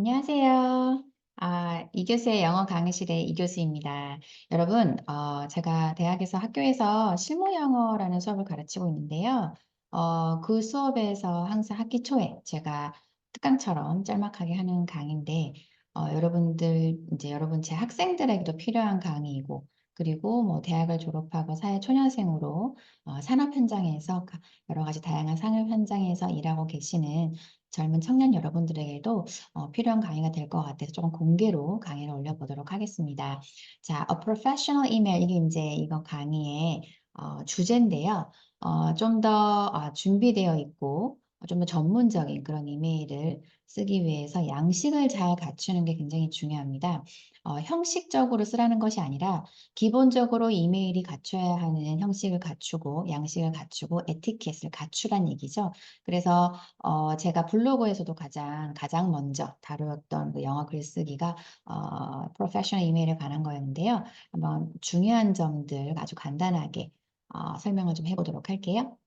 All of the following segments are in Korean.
안녕하세요. 아, 이교수의 영어 강의실의 이교수입니다. 여러분, 어, 제가 대학에서 학교에서 실무 영어라는 수업을 가르치고 있는데요. 어, 그 수업에서 항상 학기 초에 제가 특강처럼 짤막하게 하는 강의인데, 어, 여러분들, 이제 여러분 제 학생들에게도 필요한 강의이고, 그리고 뭐 대학을 졸업하고 사회 초년생으로 어, 산업 현장에서 가- 여러 가지 다양한 산업 현장에서 일하고 계시는 젊은 청년 여러분들에게도 어, 필요한 강의가 될 것 같아서 조금 공개로 강의를 올려보도록 하겠습니다. 자, A Professional Email 이게 이제 이거 강의의 어, 주제인데요. 어, 좀 더 준비되어 있고 좀 더 전문적인 그런 이메일을 쓰기 위해서 양식을 잘 갖추는 게 굉장히 중요합니다. 어, 형식적으로 쓰라는 것이 아니라 기본적으로 이메일이 갖춰야 하는 형식을 갖추고 양식을 갖추고 에티켓을 갖추란 얘기죠. 그래서 어, 제가 블로그에서도 가장 가장 먼저 다루었던 그 영어 글쓰기가 어, 프로페셔널 이메일에 관한 거였는데요. 한번 중요한 점들 아주 간단하게 어, 설명을 좀 해보도록 할게요.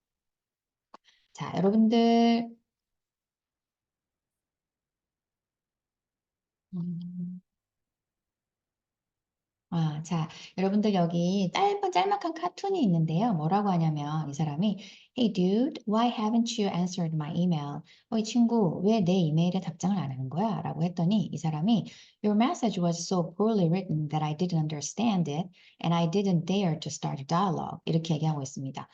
자, 여러분들 음, 아, 자, 여러분들 여기 짧은 짤막한 카툰이 있는데요. 뭐라고 하냐면 이 사람이 Hey dude, why haven't you answered my email? 어, 이 친구 왜 내 이메일에 답장을 안 하는 거야? 라고 했더니 이 사람이 Your message was so poorly written that I didn't understand it and I didn't dare to start a dialogue. 이렇게 얘기하고 있습니다.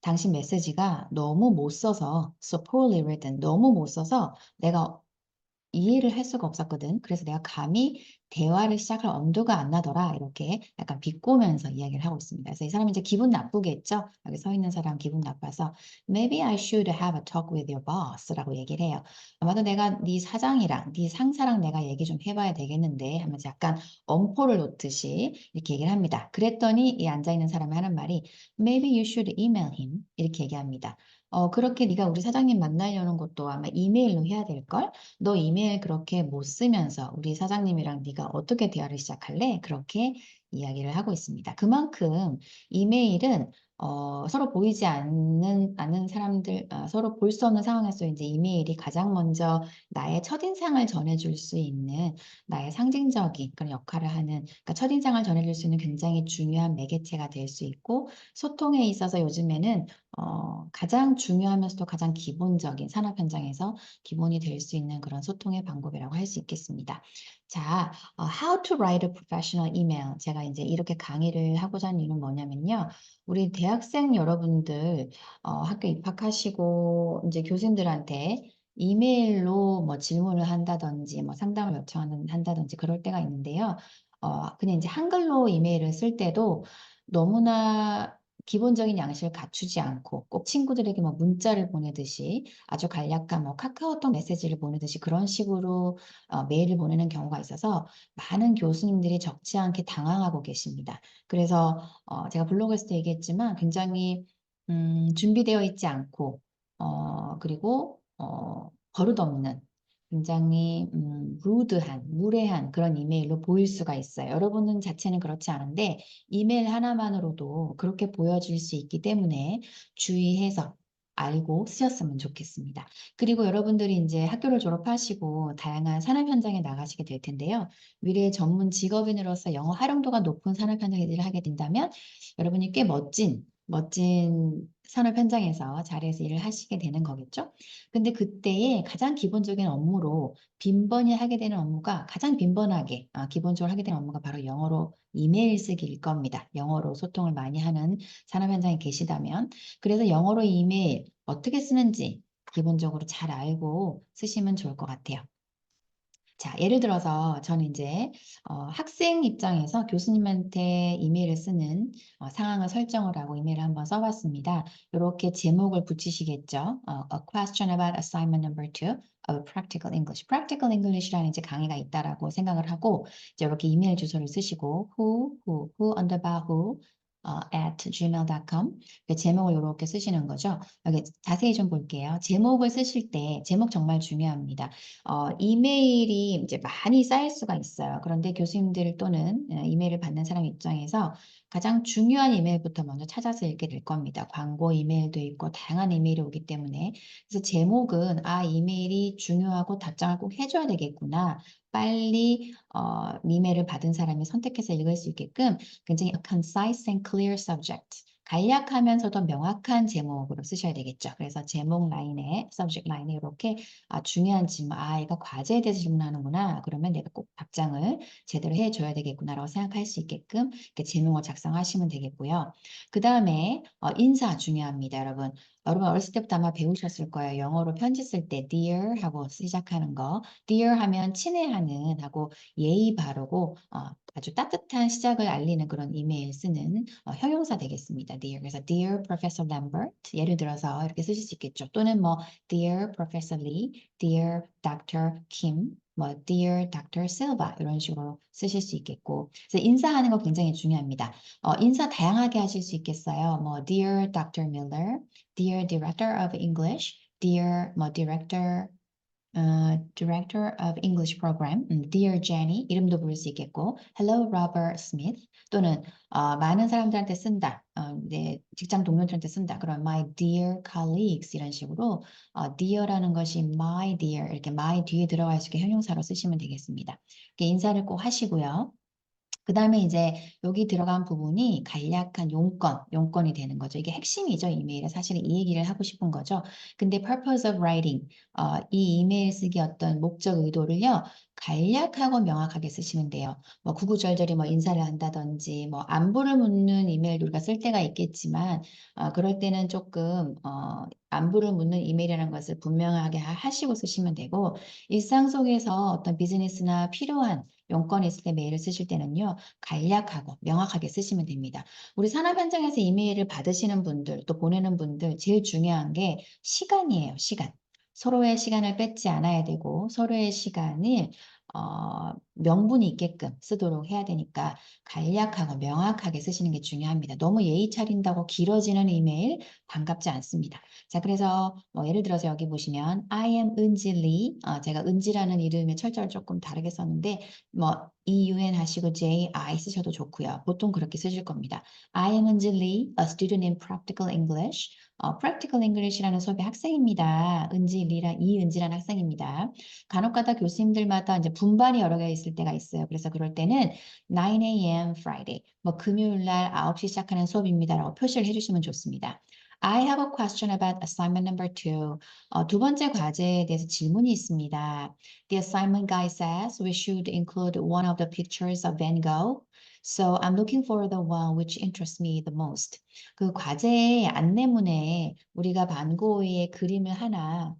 당신 메시지가 너무 못 써서 so poorly written 너무 못 써서 내가 이해를 할 수가 없었거든. 그래서 내가 감히 대화를 시작할 엄두가 안 나더라. 이렇게 약간 비꼬면서 이야기를 하고 있습니다. 그래서 이 사람이 이제 기분 나쁘겠죠? 여기 서 있는 사람 기분 나빠서 Maybe I should have a talk with your boss 라고 얘기를 해요. 아마도 내가 네 사장이랑 네 상사랑 내가 얘기 좀 해봐야 되겠는데 하면서 약간 엄포를 놓듯이 이렇게 얘기를 합니다. 그랬더니 이 앉아 있는 사람이 하는 말이 Maybe you should email him 이렇게 얘기합니다. 어, 그렇게 네가 우리 사장님 만나려는 것도 아마 이메일로 해야 될 걸? 너 이메일 그렇게 못 쓰면서 우리 사장님이랑 네가 어떻게 대화를 시작할래? 그렇게 이야기를 하고 있습니다. 그만큼 이메일은 어, 서로 보이지 않는, 않는 사람들, 어, 서로 볼 수 없는 상황에서 이제 이메일이 가장 먼저 나의 첫인상을 전해줄 수 있는 나의 상징적인 그런 역할을 하는, 그러니까 첫인상을 전해줄 수 있는 굉장히 중요한 매개체가 될 수 있고, 소통에 있어서 요즘에는 어, 가장 중요하면서도 가장 기본적인 산업 현장에서 기본이 될 수 있는 그런 소통의 방법이라고 할 수 있겠습니다. 자, 어, How to write a professional email. 제가 이제 이렇게 강의를 하고자 하는 이유는 뭐냐면요. 우리 대학생 여러분들 어, 학교 입학하시고 이제 교수님들한테 이메일로 뭐 질문을 한다든지 뭐 상담을 요청한다든지 그럴 때가 있는데요. 어, 그냥 이제 한글로 이메일을 쓸 때도 너무나 기본적인 양식을 갖추지 않고 꼭 친구들에게 뭐 문자를 보내듯이 아주 간략한 뭐 카카오톡 메시지를 보내듯이 그런 식으로 어, 메일을 보내는 경우가 있어서 많은 교수님들이 적지 않게 당황하고 계십니다. 그래서 어, 제가 블로그에서도 얘기했지만 굉장히 음, 준비되어 있지 않고 어, 그리고 어, 버릇없는 굉장히 음, 루드한, 무례한 그런 이메일로 보일 수가 있어요. 여러분은 자체는 그렇지 않은데 이메일 하나만으로도 그렇게 보여질 수 있기 때문에 주의해서 알고 쓰셨으면 좋겠습니다. 그리고 여러분들이 이제 학교를 졸업하시고 다양한 산업 현장에 나가시게 될 텐데요. 미래의 전문 직업인으로서 영어 활용도가 높은 산업 현장에 일을 하게 된다면 여러분이 꽤 멋진 멋진 산업 현장에서 자리에서 일을 하시게 되는 거겠죠. 근데 그때의 가장 기본적인 업무로 빈번히 하게 되는 업무가 가장 빈번하게 아, 기본적으로 하게 되는 업무가 바로 영어로 이메일 쓰기일 겁니다. 영어로 소통을 많이 하는 산업 현장에 계시다면 그래서 영어로 이메일 어떻게 쓰는지 기본적으로 잘 알고 쓰시면 좋을 것 같아요. 자, 예를 들어서 저는 이제 어, 학생 입장에서 교수님한테 이메일을 쓰는 어, 상황을 설정을 하고 이메일을 한번 써봤습니다. 이렇게 제목을 붙이시겠죠. 어, A question about assignment number two of practical English. practical English라는 이제 강의가 있다라고 생각을 하고 이제 이렇게 이메일 주소를 쓰시고 who, who, who, underbar who, 어, at gmail.com 그 제목을 이렇게 쓰시는 거죠. 여기 자세히 좀 볼게요. 제목을 쓰실 때 제목 정말 중요합니다. 어, 이메일이 이제 많이 쌓일 수가 있어요. 그런데 교수님들 또는 어, 이메일을 받는 사람 입장에서 가장 중요한 이메일부터 먼저 찾아서 읽게 될 겁니다. 광고 이메일도 있고 다양한 이메일이 오기 때문에 그래서 제목은 아 이메일이 중요하고 답장을 꼭 해줘야 되겠구나. 빨리 어, 이메일을 받은 사람이 선택해서 읽을 수 있게끔 굉장히 concise and clear subject 간략하면서도 명확한 제목으로 쓰셔야 되겠죠. 그래서 제목 라인에, subject 라인에 이렇게 아, 중요한 질문, 아, 얘가 과제에 대해서 질문하는구나. 그러면 내가 꼭 답장을 제대로 해줘야 되겠구나라고 생각할 수 있게끔 이렇게 제목을 작성하시면 되겠고요. 그 다음에 어, 인사 중요합니다, 여러분. 여러분 어렸을 때부터 아마 배우셨을 거예요. 영어로 편지 쓸 때 dear 하고 시작하는 거. dear 하면 친애하는 하고 예의 바르고 어, 아주 따뜻한 시작을 알리는 그런 이메일 쓰는 어, 형용사 되겠습니다. dear. 그래서 dear Professor Lambert 예를 들어서 이렇게 쓰실 수 있겠죠. 또는 뭐 dear Professor Lee, dear Dr. Kim, 뭐 dear Dr. Silva 이런 식으로 쓰실 수 있겠고 그래서 인사하는 거 굉장히 중요합니다. 어, 인사 다양하게 하실 수 있겠어요. 뭐 dear Dr. Miller, dear Director of English, dear 뭐 Director 어, Director of English Program, 음, Dear Jenny 이름도 부를 수 있겠고, Hello Robert Smith 또는 어, 많은 사람들한테 쓴다, 어, 내 직장 동료들한테 쓴다. 그럼 My dear colleagues 이런 식으로 어, dear라는 것이 my dear 이렇게 my 뒤에 들어갈 수 있게 형용사로 쓰시면 되겠습니다. 이렇게 인사를 꼭 하시고요. 그 다음에 이제 여기 들어간 부분이 간략한 용건, 용건이 되는 거죠. 이게 핵심이죠, 이메일에. 사실은 이 얘기를 하고 싶은 거죠. 근데 purpose of writing, 어, 이 이메일 쓰기 어떤 목적 의도를요, 간략하고 명확하게 쓰시면 돼요. 뭐 구구절절히 뭐 인사를 한다든지, 뭐 안부를 묻는 이메일도 우리가 쓸 때가 있겠지만, 어, 그럴 때는 조금, 어, 안부를 묻는 이메일이라는 것을 분명하게 하- 하시고 쓰시면 되고, 일상 속에서 어떤 비즈니스나 필요한 용건이 있을 때 메일을 쓰실 때는요, 간략하고 명확하게 쓰시면 됩니다. 우리 산업 현장에서 이메일을 받으시는 분들, 또 보내는 분들, 제일 중요한 게 시간이에요, 시간. 서로의 시간을 뺏지 않아야 되고, 서로의 시간을 어, 명분이 있게끔 쓰도록 해야 되니까 간략하고 명확하게 쓰시는 게 중요합니다. 너무 예의 차린다고 길어지는 이메일 반갑지 않습니다. 자, 그래서 뭐 예를 들어서 여기 보시면 I am 은지 리, 어, 제가 은지라는 이름의 철자를 조금 다르게 썼는데 뭐 EUN 하시고 JI 쓰셔도 좋고요. 보통 그렇게 쓰실 겁니다. I am 은지 리, a student in practical English. 어, practical English라는 수업의 학생입니다. 은지 리라 이은지라는 학생입니다. 간혹가다 교수님들마다 이제 분반이 여러 개 있을 때가 있어요. 그래서 그럴 때는 9 a.m. Friday, 뭐 금요일 날 9시 시작하는 수업입니다라고 표시를 해주시면 좋습니다. I have a question about assignment number two. 어, 두 번째 과제에 대해서 질문이 있습니다. The assignment guide says we should include one of the pictures of Van Gogh. So I'm looking for the one which interests me the most. 그 과제의 안내문에 우리가 반고의 그림을 하나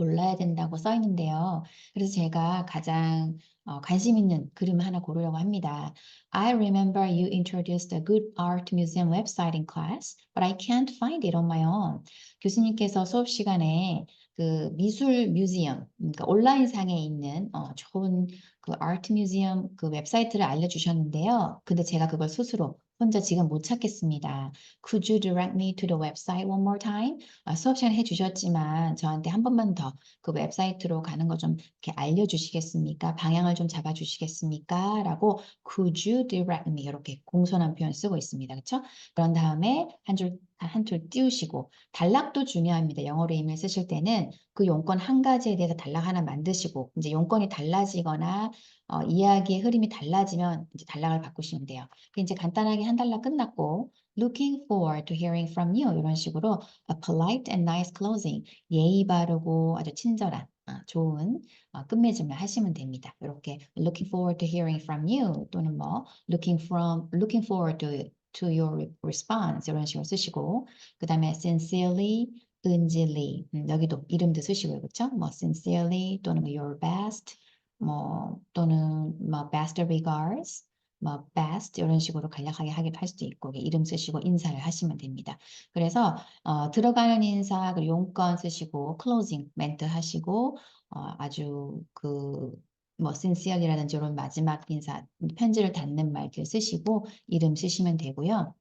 골라야 된다고 써 있는데요. 그래서 제가 가장 어, 관심 있는 그림을 하나 고르려고 합니다. I remember you introduced a good art museum website in class, but I can't find it on my own. 교수님께서 수업 시간에 그 미술 뮤지엄, 그러니까 온라인상에 있는 어, 좋은 그 아트 뮤지엄 그 웹사이트를 알려주셨는데요. 근데 제가 그걸 스스로 혼자 지금 못 찾겠습니다. Could you direct me to the website one more time? 아, 수업 시간 해주셨지만 저한테 한 번만 더 그 웹사이트로 가는 거 좀 이렇게 알려주시겠습니까? 방향을 좀 잡아주시겠습니까? 라고 Could you direct me? 이렇게 공손한 표현 쓰고 있습니다. 그렇죠? 그런 다음에 한 줄 한 줄 띄우시고 단락도 중요합니다. 영어로 이메일 쓰실 때는 그 용건 한 가지에 대해서 단락 하나 만드시고 이제 용건이 달라지거나 어, 이야기의 흐름이 달라지면 이제 단락을 바꾸시면 돼요. 그 이제 간단하게 한 단락 끝났고 looking forward to hearing from you 이런 식으로 a polite and nice closing 예의 바르고 아주 친절한 아, 좋은 어, 끝맺음을 하시면 됩니다. 이렇게 looking forward to hearing from you 또는 뭐 looking from looking forward to to your response 이런 식으로 쓰시고 그 다음에 sincerely 은질리 음, 여기도 이름도 쓰시고요. 그렇죠? 뭐 sincerely 또는 뭐 your best 뭐 또는 뭐 best regards 뭐 best 이런 식으로 간략하게 하기도 할 수도 있고 이름 쓰시고 인사를 하시면 됩니다. 그래서 어, 들어가는 인사 그리고 용건 쓰시고 closing 멘트 하시고 어, 아주 그 뭐 sincere이라든지 이런 마지막 인사 편지를 닫는 말들 쓰시고 이름 쓰시면 되고요.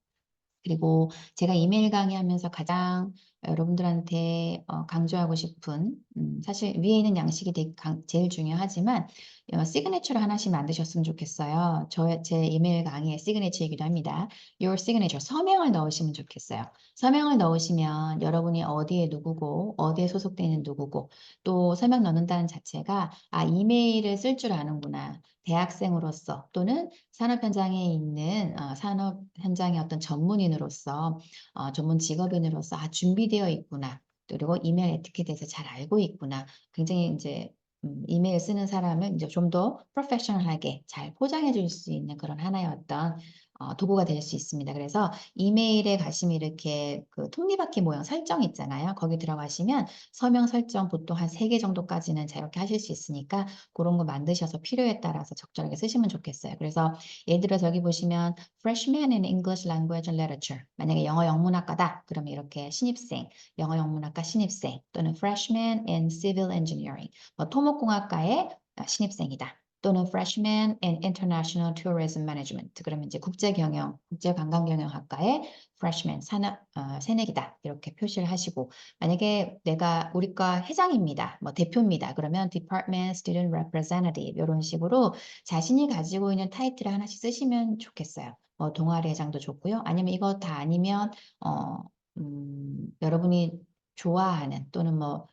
그리고 제가 이메일 강의하면서 가장 여러분들한테 어, 강조하고 싶은 음, 사실 위에 있는 양식이 되게 강- 제일 중요하지만 어, 시그니처를 하나씩 만드셨으면 좋겠어요. 저, 제 이메일 강의의 시그니처이기도 합니다. Your signature, 서명을 넣으시면 좋겠어요. 서명을 넣으시면 여러분이 어디에 누구고 어디에 소속되는 누구고 또 서명 넣는다는 자체가 아 이메일을 쓸 줄 아는구나. 대학생으로서 또는 산업 현장에 있는 어, 산업 현장의 어떤 전문인으로서 어, 전문 직업인으로서 아 준비 되어 있구나. 그리고 이메일 에티켓에 잘 알고 있구나. 굉장히 이제 음, 이메일 쓰는 사람을 이제 좀 더 프로페셔널하게 잘 포장해 줄 수 있는 그런 하나의 어떤 어, 도구가 될 수 있습니다. 그래서 이메일에 가시면 이렇게 그 톱니바퀴 모양 설정 있잖아요. 거기 들어가시면 서명 설정 보통 한 세 개 정도까지는 자유롭게 하실 수 있으니까 그런 거 만드셔서 필요에 따라서 적절하게 쓰시면 좋겠어요. 그래서 예를 들어 저기 보시면 freshman in English language and literature 만약에 영어 영문학과다 그러면 이렇게 신입생 영어 영문학과 신입생 또는 freshman in civil engineering 뭐 토목공학과의 신입생이다. 또는 freshman in international tourism management. 그러면 이제 국제 경영, 국제 관광 경영학과의 freshman 산업 어, 새내기다. 이렇게 표시를 하시고 만약에 내가 우리과 회장입니다. 뭐 대표입니다. 그러면 department student representative 이런 식으로 자신이 가지고 있는 타이틀을 하나씩 쓰시면 좋겠어요. 뭐 동아리 회장도 좋고요. 아니면 이거 다 아니면 어, 음, 여러분이 좋아하는 또는 뭐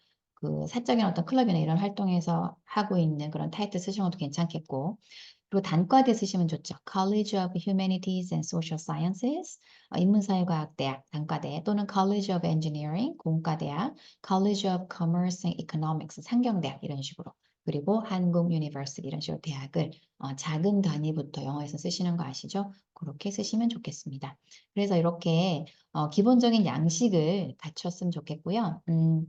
그 사적인 어떤 클럽이나 이런 활동에서 하고 있는 그런 타이틀 쓰시는 것도 괜찮겠고 그리고 단과대 쓰시면 좋죠. College of Humanities and Social Sciences, 어, 인문사회과학대학 단과대 또는 College of Engineering 공과대학, College of Commerce and Economics 상경대학 이런 식으로 그리고 한국 유니버시티 이런 식으로 대학을 어, 작은 단위부터 영어에서 쓰시는 거 아시죠? 그렇게 쓰시면 좋겠습니다. 그래서 이렇게 어, 기본적인 양식을 갖췄으면 좋겠고요. 음,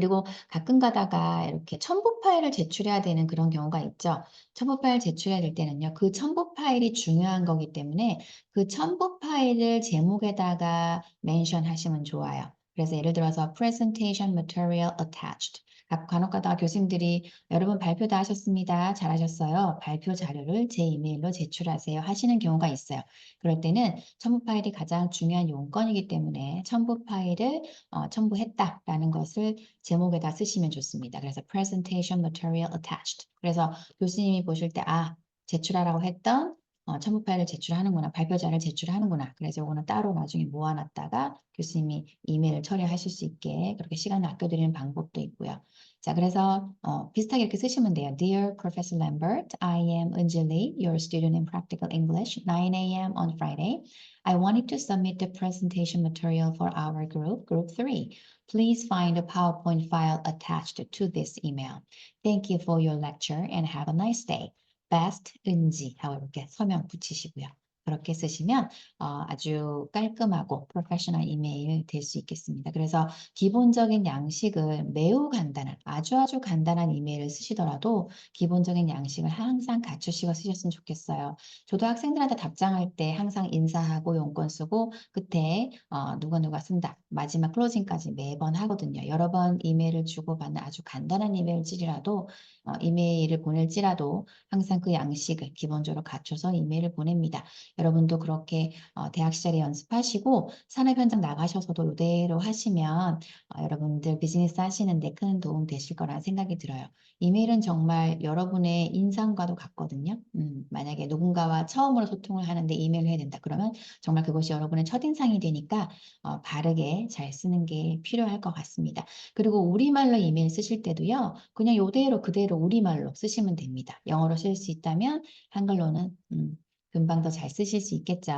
그리고 가끔 가다가 이렇게 첨부 파일을 제출해야 되는 그런 경우가 있죠. 첨부 파일 제출해야 될 때는요. 그 첨부 파일이 중요한 거기 때문에 그 첨부 파일을 제목에다가 멘션 하시면 좋아요. 그래서 예를 들어서 presentation material attached. 각 간혹 가다가 교수님들이 여러분 발표 다 하셨습니다. 잘하셨어요. 발표 자료를 제 이메일로 제출하세요. 하시는 경우가 있어요. 그럴 때는 첨부 파일이 가장 중요한 용건이기 때문에 첨부 파일을 어, 첨부했다라는 것을 제목에다 쓰시면 좋습니다. 그래서 presentation material attached. 그래서 교수님이 보실 때 아, 제출하라고 했던 어, 첨부 파일을 제출하는구나, 발표자를 제출하는구나. 그래서 이거는 따로 나중에 모아놨다가 교수님이 이메일 처리하실 수 있게 그렇게 시간을 아껴드리는 방법도 있고요. 자, 그래서 어, 비슷하게 이렇게 쓰시면 돼요. Dear Professor Lambert, I am Anjali, your student in Practical English, 9 a.m. on Friday. I wanted to submit the presentation material for our group, Group 3. Please find a PowerPoint file attached to this email. Thank you for your lecture and have a nice day. Best 은지 하고 이렇게 서명 붙이시고요. 그렇게 쓰시면 어, 아주 깔끔하고 프로페셔널 이메일 될 수 있겠습니다. 그래서 기본적인 양식을 매우 간단한 아주 아주 간단한 이메일을 쓰시더라도 기본적인 양식을 항상 갖추시고 쓰셨으면 좋겠어요. 저도 학생들한테 답장할 때 항상 인사하고 용건 쓰고 끝에 어, 누가 누가 쓴다 마지막 클로징까지 매번 하거든요. 여러 번 이메일을 주고받는 아주 간단한 이메일질이라도 어, 이메일을 보낼지라도 항상 그 양식을 기본적으로 갖춰서 이메일을 보냅니다. 여러분도 그렇게 어, 대학 시절에 연습하시고 산업 현장 나가셔서도 이대로 하시면 어, 여러분들 비즈니스 하시는데 큰 도움 되실 거라는 생각이 들어요. 이메일은 정말 여러분의 인상과도 같거든요. 음, 만약에 누군가와 처음으로 소통을 하는데 이메일을 해야 된다. 그러면 정말 그것이 여러분의 첫인상이 되니까 어, 바르게 잘 쓰는 게 필요할 것 같습니다. 그리고 우리말로 이메일 쓰실 때도요. 그냥 이대로 그대로 우리말로 쓰시면 됩니다. 영어로 쓸 수 있다면 한글로는 음, 금방 더 잘 쓰실 수 있겠죠.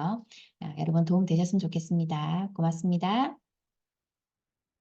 아, 여러분 도움 되셨으면 좋겠습니다. 고맙습니다.